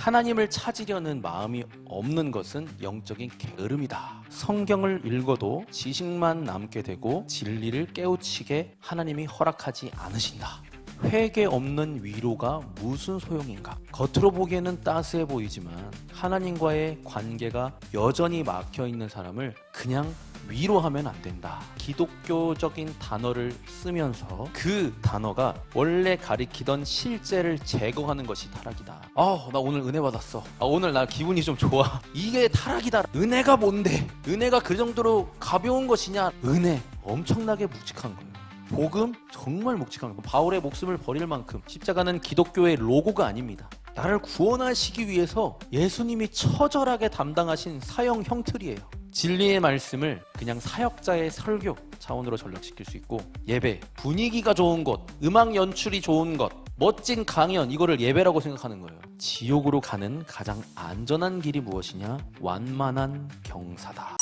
하나님을 찾으려는 마음이 없는 것은 영적인 게으름이다. 성경을 읽어도 지식만 남게 되고 진리를 깨우치게 하나님이 허락하지 않으신다. 회개 없는 위로가 무슨 소용인가? 겉으로 보기에는 따스해 보이지만 하나님과의 관계가 여전히 막혀 있는 사람을 그냥 위로하면 안 된다. 기독교적인 단어를 쓰면서 그 단어가 원래 가리키던 실제를 제거하는 것이 타락이다. 아, 나 오늘 은혜 받았어. 아, 오늘 나 기분이 좀 좋아. 이게 타락이다. 은혜가 뭔데? 은혜가 그 정도로 가벼운 것이냐? 은혜 엄청나게 묵직한 거예요. 복음 정말 묵직한 거. 바울의 목숨을 버릴 만큼 십자가는 기독교의 로고가 아닙니다. 나를 구원하시기 위해서 예수님이 처절하게 담당하신 사형 형틀이에요. 진리의 말씀을 그냥 사역자의 설교 차원으로 전락시킬 수 있고 예배 분위기가 좋은 것, 음악 연출이 좋은 것, 멋진 강연 이거를 예배라고 생각하는 거예요. 지옥으로 가는 가장 안전한 길이 무엇이냐? 완만한 경사다.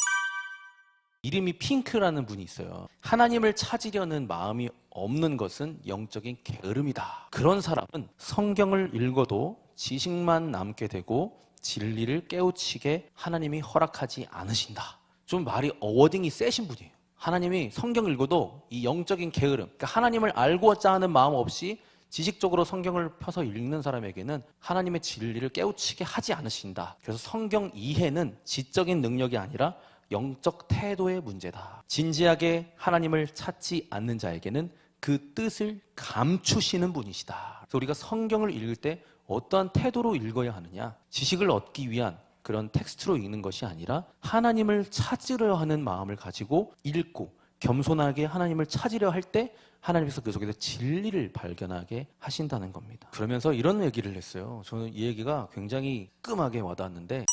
이름이 핑크라는 분이 있어요. 하나님을 찾으려는 마음이 없는 것은 영적인 게으름이다. 그런 사람은 성경을 읽어도 지식만 남게 되고 진리를 깨우치게 하나님이 허락하지 않으신다. 좀 말이 어워딩이 세신 분이에요. 하나님이 성경 읽어도 이 영적인 게으름, 그러니까 하나님을 알고자 하는 마음 없이 지식적으로 성경을 펴서 읽는 사람에게는 하나님의 진리를 깨우치게 하지 않으신다. 그래서 성경 이해는 지적인 능력이 아니라 영적 태도의 문제다. 진지하게 하나님을 찾지 않는 자에게는 그 뜻을 감추시는 분이시다. 그래서 우리가 성경을 읽을 때 어떠한 태도로 읽어야 하느냐? 지식을 얻기 위한 그런 텍스트로 읽는 것이 아니라 하나님을 찾으려 하는 마음을 가지고 읽고 겸손하게 하나님을 찾으려 할 때 하나님께서 그 속에서 진리를 발견하게 하신다는 겁니다. 그러면서 이런 얘기를 했어요. 저는 이 얘기가 굉장히 끔하게 와닿았는데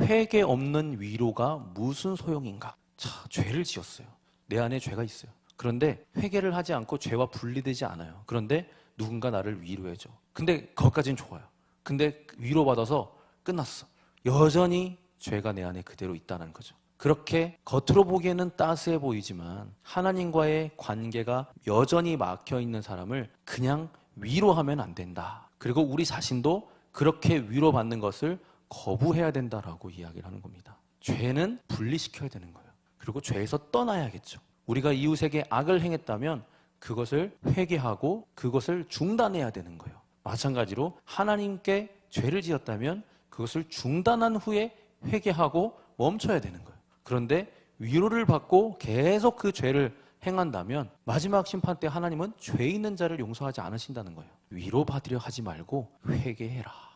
회개 없는 위로가 무슨 소용인가? 자, 죄를 지었어요. 내 안에 죄가 있어요. 그런데 회개를 하지 않고 죄와 분리되지 않아요. 그런데 누군가 나를 위로해줘. 근데 그것까진 좋아요. 근데 위로받아서 끝났어. 여전히 죄가 내 안에 그대로 있다는 거죠. 그렇게 겉으로 보기에는 따스해 보이지만 하나님과의 관계가 여전히 막혀 있는 사람을 그냥 위로하면 안 된다. 그리고 우리 자신도 그렇게 위로받는 것을 거부해야 된다라고 이야기를 하는 겁니다. 죄는 분리시켜야 되는 거예요. 그리고 죄에서 떠나야겠죠. 우리가 이웃에게 악을 행했다면 그것을 회개하고 그것을 중단해야 되는 거예요. 마찬가지로 하나님께 죄를 지었다면 그것을 중단한 후에 회개하고 멈춰야 되는 거예요. 그런데 위로를 받고 계속 그 죄를 행한다면 마지막 심판 때 하나님은 죄 있는 자를 용서하지 않으신다는 거예요. 위로 받으려 하지 말고 회개해라.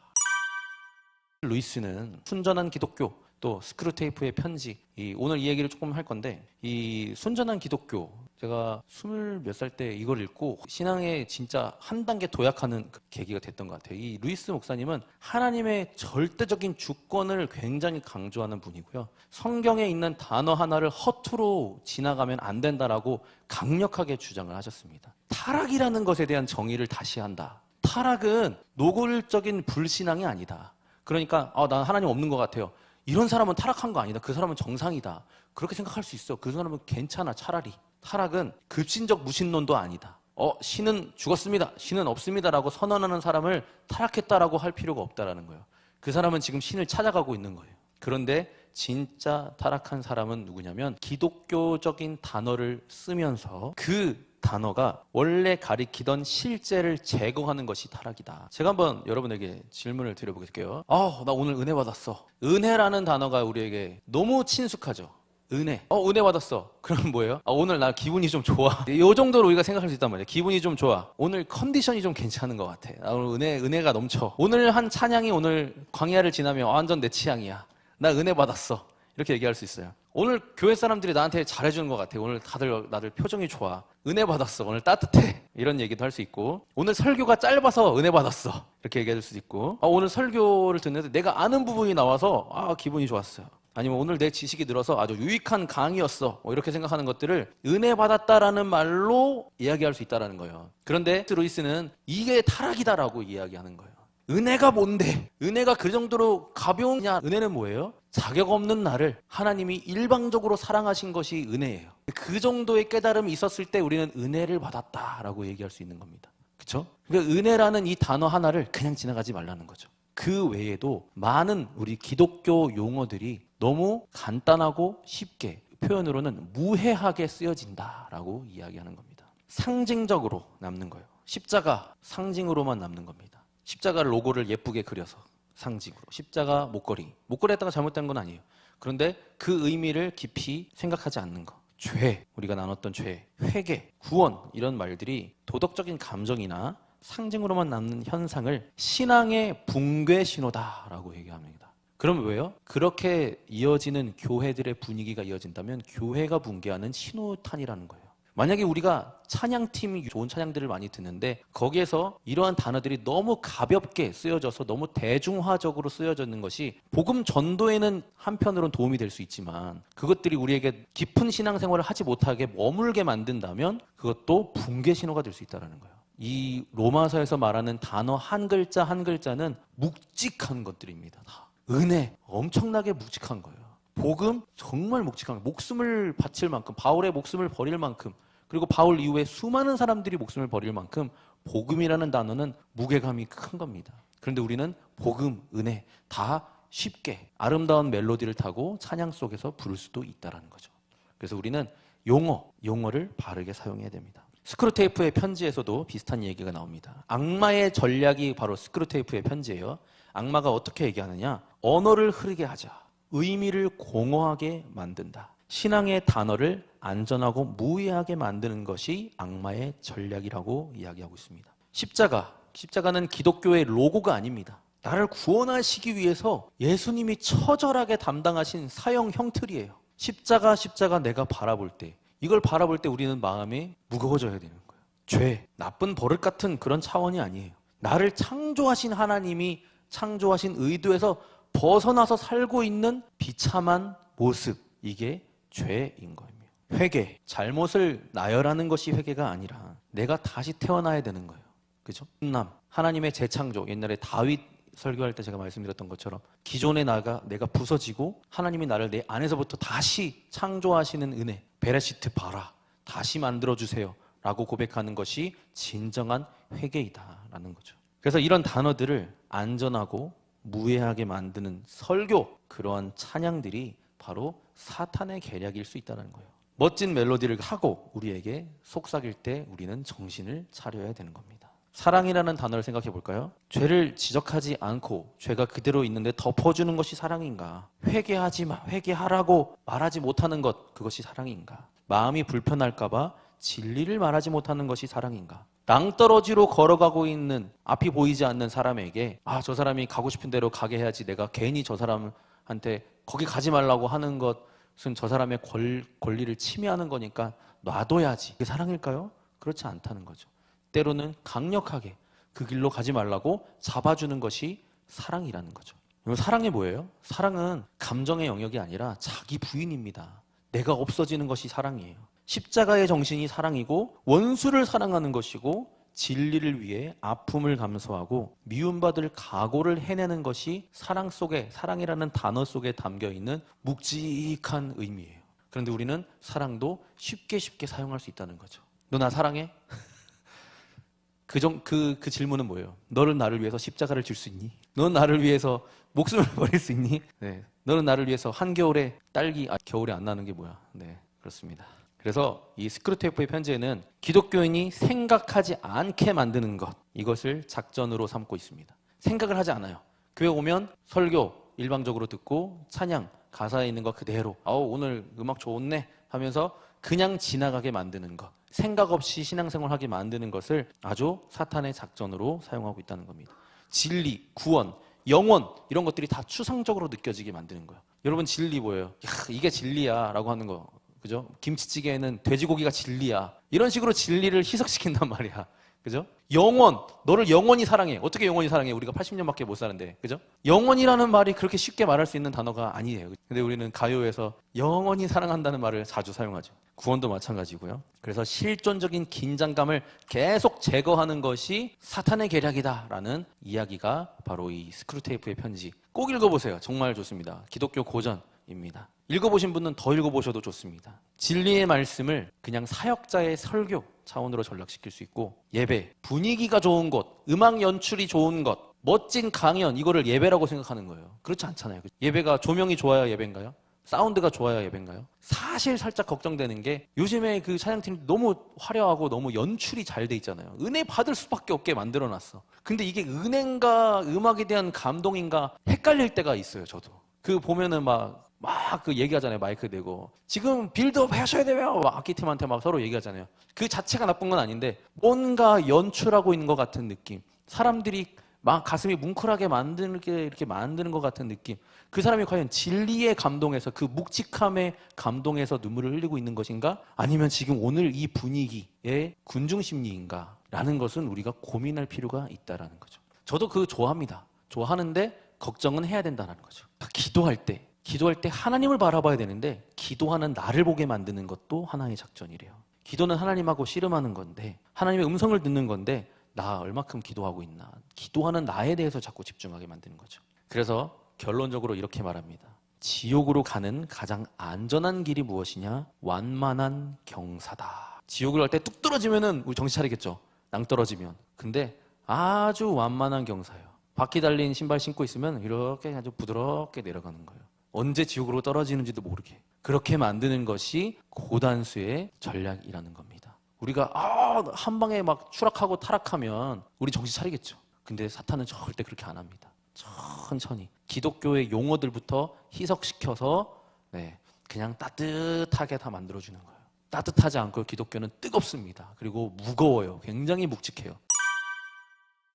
루이스는 순전한 기독교 또 스크루테이프의 편지 이 오늘 이 얘기를 조금 할 건데 이 순전한 기독교 제가 스물 몇 살 때 이걸 읽고 신앙에 진짜 한 단계 도약하는 그 계기가 됐던 것 같아요. 이 루이스 목사님은 하나님의 절대적인 주권을 굉장히 강조하는 분이고요. 성경에 있는 단어 하나를 허투루 지나가면 안 된다라고 강력하게 주장을 하셨습니다. 타락이라는 것에 대한 정의를 다시 한다. 타락은 노골적인 불신앙이 아니다. 그러니까 아, 난 하나님 없는 것 같아요. 이런 사람은 타락한 거 아니다. 그 사람은 정상이다. 그렇게 생각할 수 있어. 그 사람은 괜찮아. 차라리. 타락은 급진적 무신론도 아니다. 어, 신은 죽었습니다. 신은 없습니다라고 선언하는 사람을 타락했다라고 할 필요가 없다라는 거예요. 그 사람은 지금 신을 찾아가고 있는 거예요. 그런데 진짜 타락한 사람은 누구냐면 기독교적인 단어를 쓰면서 그 단어가 원래 가리키던 실제를 제거하는 것이 타락이다. 제가 한번 여러분에게 질문을 드려보겠게요. 아, 나 오늘 은혜 받았어. 은혜라는 단어가 우리에게 너무 친숙하죠. 은혜. 어, 은혜 받았어. 그럼 뭐예요? 아, 오늘 나 기분이 좀 좋아. 이 정도로 우리가 생각할 수 있단 말이에요. 기분이 좀 좋아. 오늘 컨디션이 좀 괜찮은 것 같아. 나 오늘 은혜, 은혜가 넘쳐. 오늘 한 찬양이 오늘 광야를 지나면 완전 내 취향이야. 나 은혜 받았어. 이렇게 얘기할 수 있어요. 오늘 교회 사람들이 나한테 잘해주는 것 같아. 오늘 다들, 나들 표정이 좋아. 은혜 받았어. 오늘 따뜻해. 이런 얘기도 할 수 있고. 오늘 설교가 짧아서 은혜 받았어. 이렇게 얘기할 수도 있고. 아, 오늘 설교를 듣는데 내가 아는 부분이 나와서 아, 기분이 좋았어요. 아니면 오늘 내 지식이 늘어서 아주 유익한 강의였어. 뭐 이렇게 생각하는 것들을 은혜 받았다라는 말로 이야기할 수 있다라는 거예요. 그런데 루이스는 이게 타락이다라고 이야기하는 거예요. 은혜가 뭔데? 은혜가 그 정도로 가벼우냐? 은혜는 뭐예요? 자격 없는 나를 하나님이 일방적으로 사랑하신 것이 은혜예요. 그 정도의 깨달음이 있었을 때 우리는 은혜를 받았다라고 얘기할 수 있는 겁니다. 그렇죠? 그러니까 은혜라는 이 단어 하나를 그냥 지나가지 말라는 거죠. 그 외에도 많은 우리 기독교 용어들이 너무 간단하고 쉽게 표현으로는 무해하게 쓰여진다라고 이야기하는 겁니다. 상징적으로 남는 거예요. 십자가 상징으로만 남는 겁니다. 십자가 로고를 예쁘게 그려서 상징으로. 십자가 목걸이. 목걸이 했다가 잘못된 건 아니에요. 그런데 그 의미를 깊이 생각하지 않는 거. 죄, 우리가 나눴던 죄, 회개, 구원 이런 말들이 도덕적인 감정이나 상징으로만 남는 현상을 신앙의 붕괴 신호다라고 얘기합니다. 그럼 왜요? 그렇게 이어지는 교회들의 분위기가 이어진다면 교회가 붕괴하는 신호탄이라는 거예요. 만약에 우리가 찬양팀이 좋은 찬양들을 많이 듣는데 거기에서 이러한 단어들이 너무 가볍게 쓰여져서 너무 대중화적으로 쓰여졌는 것이 복음 전도에는 한편으론 도움이 될 수 있지만 그것들이 우리에게 깊은 신앙생활을 하지 못하게 머물게 만든다면 그것도 붕괴 신호가 될 수 있다는 거예요. 이 로마서에서 말하는 단어 한 글자 한 글자는 묵직한 것들입니다. 다. 은혜 엄청나게 묵직한 거예요. 복음 정말 묵직한. 목숨을 바칠 만큼 바울의 목숨을 버릴 만큼 그리고 바울 이후에 수많은 사람들이 목숨을 버릴 만큼 복음이라는 단어는 무게감이 큰 겁니다. 그런데 우리는 복음, 은혜 다 쉽게 아름다운 멜로디를 타고 찬양 속에서 부를 수도 있다라는 거죠. 그래서 우리는 용어, 용어를 바르게 사용해야 됩니다. 스크루테이프의 편지에서도 비슷한 얘기가 나옵니다. 악마의 전략이 바로 스크루테이프의 편지예요. 악마가 어떻게 얘기하느냐? 언어를 흐르게 하자. 의미를 공허하게 만든다. 신앙의 단어를 안전하고 무해하게 만드는 것이 악마의 전략이라고 이야기하고 있습니다. 십자가. 십자가는 기독교의 로고가 아닙니다. 나를 구원하시기 위해서 예수님이 처절하게 담당하신 사형 형틀이에요. 십자가, 십자가 내가 바라볼 때, 이걸 바라볼 때 우리는 마음이 무거워져야 되는 거예요. 죄, 나쁜 버릇 같은 그런 차원이 아니에요. 나를 창조하신 하나님이 창조하신 의도에서 벗어나서 살고 있는 비참한 모습, 이게 죄인 거입니다. 회개, 잘못을 나열하는 것이 회개가 아니라 내가 다시 태어나야 되는 거예요. 그죠? 남, 하나님의 재창조, 옛날에 다윗 설교할 때 제가 말씀드렸던 것처럼 기존의 나가 내가 부서지고 하나님이 나를 내 안에서부터 다시 창조하시는 은혜, 베레시트 바라, 다시 만들어 주세요. 라고 고백하는 것이 진정한 회개이다라는 거죠. 그래서 이런 단어들을 안전하고 무해하게 만드는 설교, 그러한 찬양들이 바로 사탄의 계략일 수 있다는 거예요. 멋진 멜로디를 하고 우리에게 속삭일 때 우리는 정신을 차려야 되는 겁니다. 사랑이라는 단어를 생각해 볼까요? 죄를 지적하지 않고 죄가 그대로 있는데 덮어주는 것이 사랑인가? 회개하지 마, 회개하라고 말하지 못하는 것, 그것이 사랑인가? 마음이 불편할까봐 진리를 말하지 못하는 것이 사랑인가? 낭떠러지로 걸어가고 있는 앞이 보이지 않는 사람에게 아, 저 사람이 가고 싶은 대로 가게 해야지 내가 괜히 저 사람한테 거기 가지 말라고 하는 것은 저 사람의 권, 권리를 침해하는 거니까 놔둬야지. 그게 사랑일까요? 그렇지 않다는 거죠. 때로는 강력하게 그 길로 가지 말라고 잡아주는 것이 사랑이라는 거죠. 여러분, 사랑이 뭐예요? 사랑은 감정의 영역이 아니라 자기 부인입니다. 내가 없어지는 것이 사랑이에요. 십자가의 정신이 사랑이고 원수를 사랑하는 것이고 진리를 위해 아픔을 감수하고 미움받을 각오를 해내는 것이 사랑 속에 사랑이라는 단어 속에 담겨 있는 묵직한 의미예요. 그런데 우리는 사랑도 쉽게 쉽게 사용할 수 있다는 거죠. 너 나 사랑해? 그, 정, 그, 그 질문은 뭐예요? 너는 나를 위해서 십자가를 질수 있니? 너는 나를 위해서 목숨을 버릴 수 있니? 네. 너는 나를 위해서 한겨울에 딸기, 아, 겨울에 안 나는 게 뭐야? 네. 그렇습니다. 그래서 이 스크루테이프의 편지에는 기독교인이 생각하지 않게 만드는 것, 이것을 작전으로 삼고 있습니다. 생각을 하지 않아요. 교회 오면 설교 일방적으로 듣고 찬양, 가사에 있는 거 그대로, 아우, 오늘 음악 좋네 하면서 그냥 지나가게 만드는 것. 생각 없이 신앙생활 하게 만드는 것을 아주 사탄의 작전으로 사용하고 있다는 겁니다. 진리, 구원, 영원 이런 것들이 다 추상적으로 느껴지게 만드는 거예요. 여러분 진리? 야, 이게 진리야라고 하는 거. 그죠? 김치찌개에는 돼지고기가 진리야. 이런 식으로 진리를 희석시킨단 말이야. 그죠? 영원, 너를 영원히 사랑해. 어떻게 영원히 사랑해? 우리가 80년밖에 못 사는데. 그죠? 영원이라는 말이 그렇게 쉽게 말할 수 있는 단어가 아니에요. 근데 우리는 가요에서 영원히 사랑한다는 말을 자주 사용하죠. 구원도 마찬가지고요. 그래서 실존적인 긴장감을 계속 제거하는 것이 사탄의 계략이다라는 이야기가 바로 이 스크루테이프의 편지. 꼭 읽어보세요. 정말 좋습니다. 기독교 고전 입니다. 읽어보신 분은 더 읽어보셔도 좋습니다. 진리의 말씀을 그냥 사역자의 설교, 차원으로 전락시킬 수 있고 예배 분위기가 좋은 곳 음악 연출이 좋은 것 멋진 강연 이거를 예배라고 생각하는 거예요 그렇지 않잖아요 예배가 조명이 좋아야 예배인가요? 사운드가 좋아야 예배인가요? 사실 살짝 걱정되는 게 요즘에 그 찬양팀 너무 화려하고 너무 연출이 잘 돼 있잖아요. 은혜 받을 수밖에 없게 만들어 놨어. 근데 이게 은혜인가 음악에 대한 감동인가 헷갈릴 때가 있어요, 저도. 그 보면은 막 막 그 얘기하잖아요 마이크 대고. 지금 빌드업 하셔야 돼요! 막 악기 팀한테 막 서로 얘기하잖아요. 그 자체가 나쁜 건 아닌데 뭔가 연출하고 있는 것 같은 느낌. 사람들이 막 가슴이 뭉클하게 만드는 게 이렇게 만드는 것 같은 느낌. 그 사람이 과연 진리의 감동에서 그 묵직함의 감동에서 눈물을 흘리고 있는 것인가? 아니면 지금 오늘 이 분위기의 군중 심리인가? 라는 것은 우리가 고민할 필요가 있다라는 거죠. 저도 그거 좋아합니다. 좋아하는데 걱정은 해야 된다는 거죠. 기도할 때 기도할 때 하나님을 바라봐야 되는데 기도하는 나를 보게 만드는 것도 하나의 작전이래요. 기도는 하나님하고 씨름하는 건데 하나님의 음성을 듣는 건데 나 얼마큼 기도하고 있나 기도하는 나에 대해서 자꾸 집중하게 만드는 거죠. 그래서 결론적으로 이렇게 말합니다. 지옥으로 가는 가장 안전한 길이 무엇이냐? 완만한 경사다. 지옥을 갈 때 뚝 떨어지면은 우리 정신 차리겠죠. 낭 떨어지면. 근데 아주 완만한 경사예요. 바퀴 달린 신발 신고 있으면 이렇게 아주 부드럽게 내려가는 거예요. 언제 지옥으로 떨어지는지도 모르게 그렇게 만드는 것이 고단수의 전략이라는 겁니다. 우리가 아, 한 방에 막 추락하고 타락하면 우리 정신 차리겠죠. 근데 사탄은 절대 그렇게 안 합니다. 천천히 기독교의 용어들부터 희석시켜서 네, 그냥 따뜻하게 다 만들어주는 거예요. 따뜻하지 않고 기독교는 뜨겁습니다. 그리고 무거워요. 굉장히 묵직해요.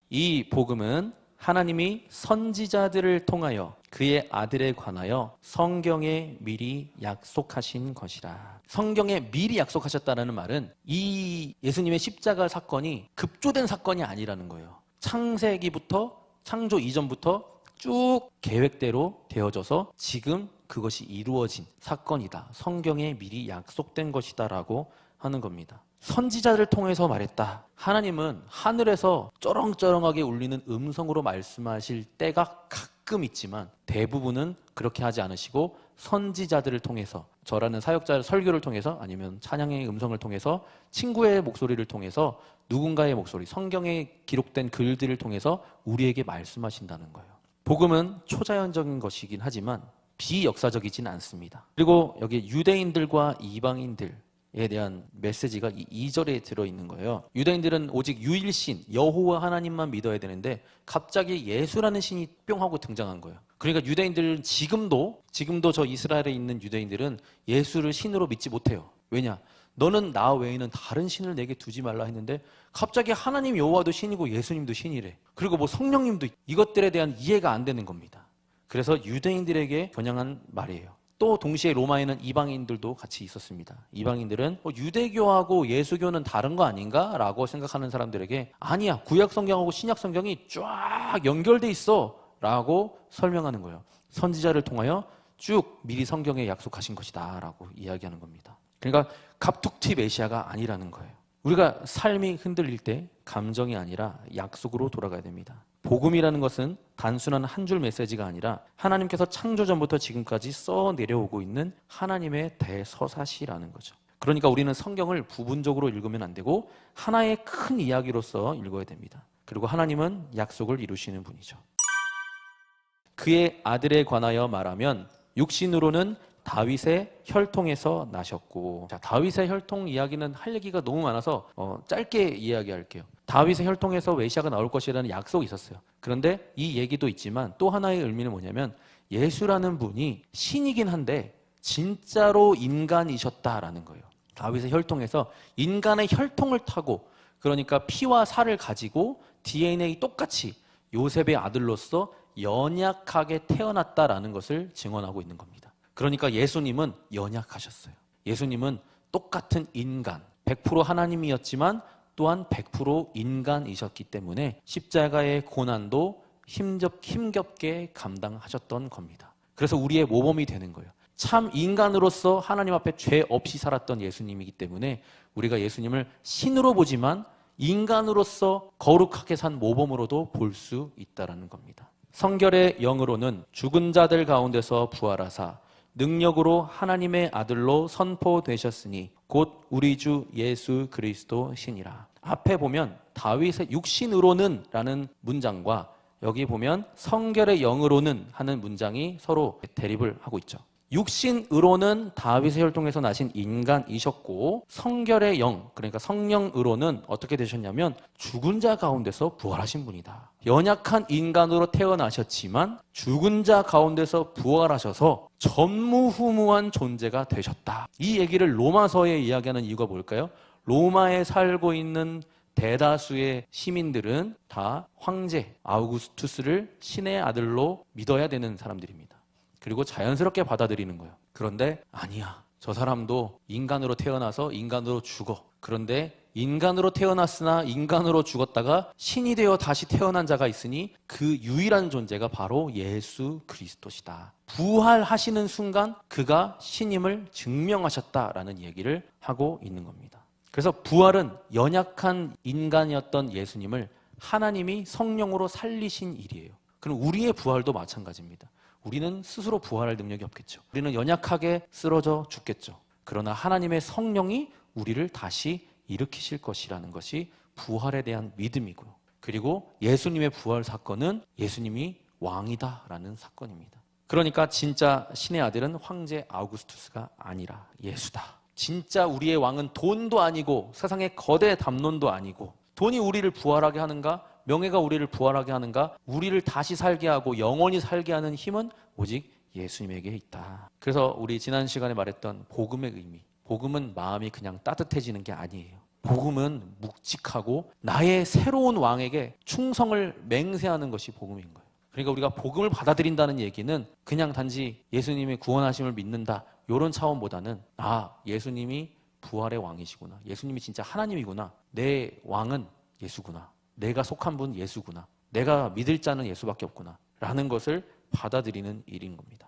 이 복음은 하나님이 선지자들을 통하여 그의 아들에 관하여 성경에 미리 약속하신 것이라. 성경에 미리 약속하셨다는 말은 이 예수님의 십자가 사건이 급조된 사건이 아니라는 거예요. 창세기부터 창조 이전부터 쭉 계획대로 되어져서 지금 그것이 이루어진 사건이다. 성경에 미리 약속된 것이다라고 하는 겁니다. 선지자를 통해서 말했다. 하나님은 하늘에서 쩌렁쩌렁하게 울리는 음성으로 말씀하실 때가 가끔 있지만 대부분은 그렇게 하지 않으시고 선지자들을 통해서 저라는 사역자의 설교를 통해서 아니면 찬양의 음성을 통해서 친구의 목소리를 통해서 누군가의 목소리, 성경에 기록된 글들을 통해서 우리에게 말씀하신다는 거예요. 복음은 초자연적인 것이긴 하지만 비역사적이진 않습니다. 그리고 여기 유대인들과 이방인들 에 대한 메시지가 이 2절에 들어있는 거예요. 유대인들은 오직 유일신, 여호와 하나님만 믿어야 되는데 갑자기 예수라는 신이 뿅 하고 등장한 거예요. 그러니까 유대인들은 지금도, 지금도 저 이스라엘에 있는 유대인들은 예수를 신으로 믿지 못해요. 왜냐? 너는 나 외에는 다른 신을 내게 두지 말라 했는데 갑자기 하나님 여호와도 신이고 예수님도 신이래. 그리고 뭐 성령님도 이것들에 대한 이해가 안 되는 겁니다. 그래서 유대인들에게 겨냥한 말이에요. 또 동시에 로마에는 이방인들도 같이 있었습니다. 이방인들은 어, 유대교하고 예수교는 다른 거 아닌가? 라고 생각하는 사람들에게 아니야. 구약 성경하고 신약 성경이 쫙 연결돼 있어. 라고 설명하는 거예요. 선지자를 통하여 쭉 미리 성경에 약속하신 것이다. 라고 이야기하는 겁니다. 그러니까 갑툭튀 메시아가 아니라는 거예요. 우리가 삶이 흔들릴 때 감정이 아니라 약속으로 돌아가야 됩니다. 복음이라는 것은 단순한 한 줄 메시지가 아니라 하나님께서 창조 전부터 지금까지 써 내려오고 있는 하나님의 대서사시라는 거죠. 그러니까 우리는 성경을 부분적으로 읽으면 안 되고 하나의 큰 이야기로서 읽어야 됩니다. 그리고 하나님은 약속을 이루시는 분이죠. 그의 아들에 관하여 말하면 육신으로는 다윗의 혈통에서 나셨고 자, 다윗의 혈통 이야기는 할 얘기가 너무 많아서 어, 짧게 이야기할게요. 다윗의 혈통에서 메시아가 나올 것이라는 약속이 있었어요. 그런데 이 얘기도 있지만 또 하나의 의미는 뭐냐면 예수라는 분이 신이긴 한데 진짜로 인간이셨다라는 거예요. 다윗의 혈통에서 인간의 혈통을 타고 그러니까 피와 살을 가지고 DNA 똑같이 요셉의 아들로서 연약하게 태어났다라는 것을 증언하고 있는 겁니다. 그러니까 예수님은 연약하셨어요. 예수님은 똑같은 인간, 100% 하나님이었지만 또한 100% 인간이셨기 때문에 십자가의 고난도 힘겹, 힘겹게 감당하셨던 겁니다. 그래서 우리의 모범이 되는 거예요. 참 인간으로서 하나님 앞에 죄 없이 살았던 예수님이기 때문에 우리가 예수님을 신으로 보지만 인간으로서 거룩하게 산 모범으로도 볼 수 있다라는 겁니다. 성결의 영으로는 죽은 자들 가운데서 부활하사 능력으로 하나님의 아들로 선포되셨으니 곧 우리 주 예수 그리스도 신이라. 앞에 보면 다윗의 육신으로는 라는 문장과 여기 보면 성결의 영으로는 하는 문장이 서로 대립을 하고 있죠. 육신으로는 다윗의 혈통에서 나신 인간이셨고 성결의 영 그러니까 성령으로는 어떻게 되셨냐면 죽은 자 가운데서 부활하신 분이다. 연약한 인간으로 태어나셨지만 죽은 자 가운데서 부활하셔서 전무후무한 존재가 되셨다. 이 얘기를 로마서에 이야기하는 이유가 뭘까요? 로마에 살고 있는 대다수의 시민들은 다 황제 아우구스투스를 신의 아들로 믿어야 되는 사람들입니다. 그리고 자연스럽게 받아들이는 거예요. 그런데 아니야. 저 사람도 인간으로 태어나서 인간으로 죽어. 그런데 인간으로 태어났으나 인간으로 죽었다가 신이 되어 다시 태어난 자가 있으니 그 유일한 존재가 바로 예수 그리스도시다. 부활하시는 순간 그가 신임을 증명하셨다라는 얘기를 하고 있는 겁니다. 그래서 부활은 연약한 인간이었던 예수님을 하나님이 성령으로 살리신 일이에요. 그럼 우리의 부활도 마찬가지입니다. 우리는 스스로 부활할 능력이 없겠죠. 우리는 연약하게 쓰러져 죽겠죠. 그러나 하나님의 성령이 우리를 다시 일으키실 것이라는 것이 부활에 대한 믿음이고요. 그리고 예수님의 부활 사건은 예수님이 왕이다라는 사건입니다. 그러니까 진짜 신의 아들은 황제 아우구스투스가 아니라 예수다. 진짜 우리의 왕은 돈도 아니고 세상의 거대 담론도 아니고 돈이 우리를 부활하게 하는가? 명예가 우리를 부활하게 하는가? 우리를 다시 살게 하고 영원히 살게 하는 힘은 오직 예수님에게 있다. 그래서 우리 지난 시간에 말했던 복음의 의미. 복음은 마음이 그냥 따뜻해지는 게 아니에요. 복음은 묵직하고 나의 새로운 왕에게 충성을 맹세하는 것이 복음인 거예요. 그러니까 우리가 복음을 받아들인다는 얘기는 그냥 단지 예수님의 구원하심을 믿는다. 이런 차원보다는 아, 예수님이 부활의 왕이시구나. 예수님이 진짜 하나님이구나. 내 왕은 예수구나. 내가 속한 분 예수구나. 내가 믿을 자는 예수밖에 없구나. 라는 것을 받아들이는 일인 겁니다.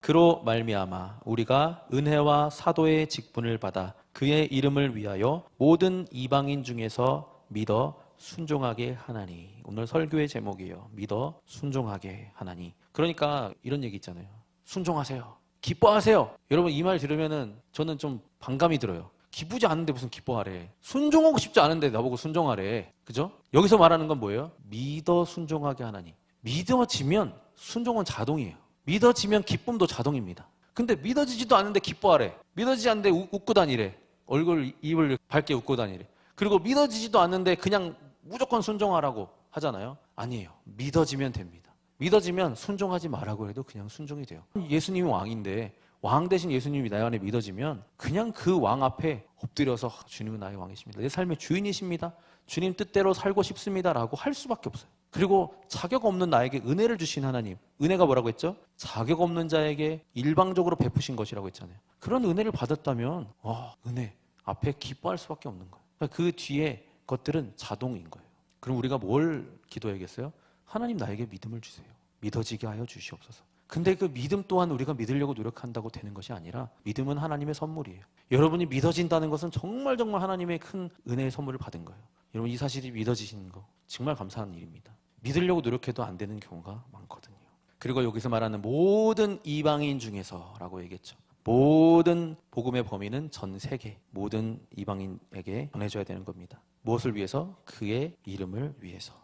그로 말미암아 우리가 은혜와 사도의 직분을 받아 그의 이름을 위하여 모든 이방인 중에서 믿어 순종하게 하나니 오늘 설교의 제목이에요. 믿어 순종하게 하나니. 그러니까 이런 얘기 있잖아요. 순종하세요. 기뻐하세요. 여러분 이 말 들으면은 저는 좀 반감이 들어요. 기쁘지 않은데 무슨 기뻐하래. 순종하고 싶지 않은데 나보고 순종하래. 그죠? 여기서 말하는 건 뭐예요? 믿어 순종하게 하나니. 믿어지면 순종은 자동이에요. 믿어지면 기쁨도 자동입니다. 근데 믿어지지도 않는데 기뻐하래. 믿어지지 않는데 웃- 웃고 다니래. 얼굴, 입을 밝게 웃고 다니래. 그리고 믿어지지도 않는데 그냥 무조건 순종하라고 하잖아요. 아니에요. 믿어지면 됩니다. 믿어지면 순종하지 말라고 해도 그냥 순종이 돼요. 예수님이 왕인데 왕 대신 예수님이 내 안에 믿어지면 그냥 그 왕 앞에 엎드려서 주님은 나의 왕이십니다. 내 삶의 주인이십니다. 주님 뜻대로 살고 싶습니다라고 할 수밖에 없어요. 그리고 자격 없는 나에게 은혜를 주신 하나님. 은혜가 뭐라고 했죠? 자격 없는 자에게 일방적으로 베푸신 것이라고 했잖아요. 그런 은혜를 받았다면 와, 은혜 앞에 기뻐할 수밖에 없는 거예요. 그러니까 그 뒤에 것들은 자동인 거예요. 그럼 우리가 뭘 기도해야겠어요? 하나님 나에게 믿음을 주세요. 믿어지게 하여 주시옵소서. 근데 그 믿음 또한 우리가 믿으려고 노력한다고 되는 것이 아니라 믿음은 하나님의 선물이에요. 여러분이 믿어진다는 것은 정말 정말 하나님의 큰 은혜의 선물을 받은 거예요. 여러분 이 사실이 믿어지시는 거 정말 감사한 일입니다. 믿으려고 노력해도 안 되는 경우가 많거든요. 그리고 여기서 말하는 모든 이방인 중에서라고 얘기했죠. 모든 복음의 범위는 전 세계 모든 이방인에게 전해져야 되는 겁니다. 무엇을 위해서? 그의 이름을 위해서.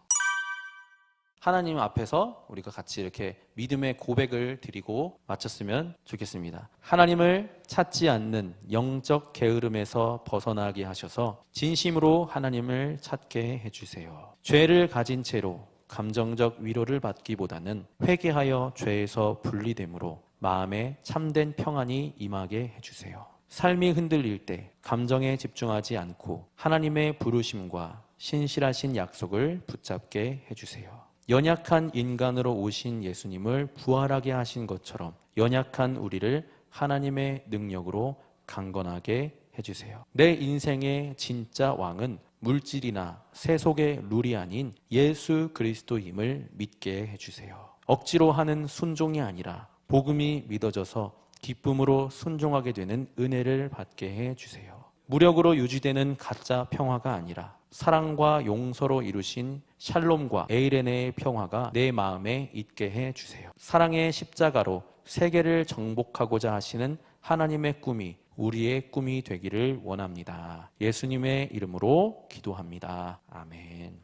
하나님 앞에서 우리가 같이 이렇게 믿음의 고백을 드리고 마쳤으면 좋겠습니다. 하나님을 찾지 않는 영적 게으름에서 벗어나게 하셔서 진심으로 하나님을 찾게 해주세요. 죄를 가진 채로 감정적 위로를 받기보다는 회개하여 죄에서 분리됨으로 마음에 참된 평안이 임하게 해주세요. 삶이 흔들릴 때 감정에 집중하지 않고 하나님의 부르심과 신실하신 약속을 붙잡게 해주세요. 연약한 인간으로 오신 예수님을 부활하게 하신 것처럼 연약한 우리를 하나님의 능력으로 강건하게 해주세요. 내 인생의 진짜 왕은 물질이나 세속의 룰이 아닌 예수 그리스도임을 믿게 해주세요. 억지로 하는 순종이 아니라 복음이 믿어져서 기쁨으로 순종하게 되는 은혜를 받게 해주세요. 무력으로 유지되는 가짜 평화가 아니라 사랑과 용서로 이루신 샬롬과 에이레네의 평화가 내 마음에 있게 해 주세요. 사랑의 십자가로 세계를 정복하고자 하시는 하나님의 꿈이 우리의 꿈이 되기를 원합니다. 예수님의 이름으로 기도합니다. 아멘.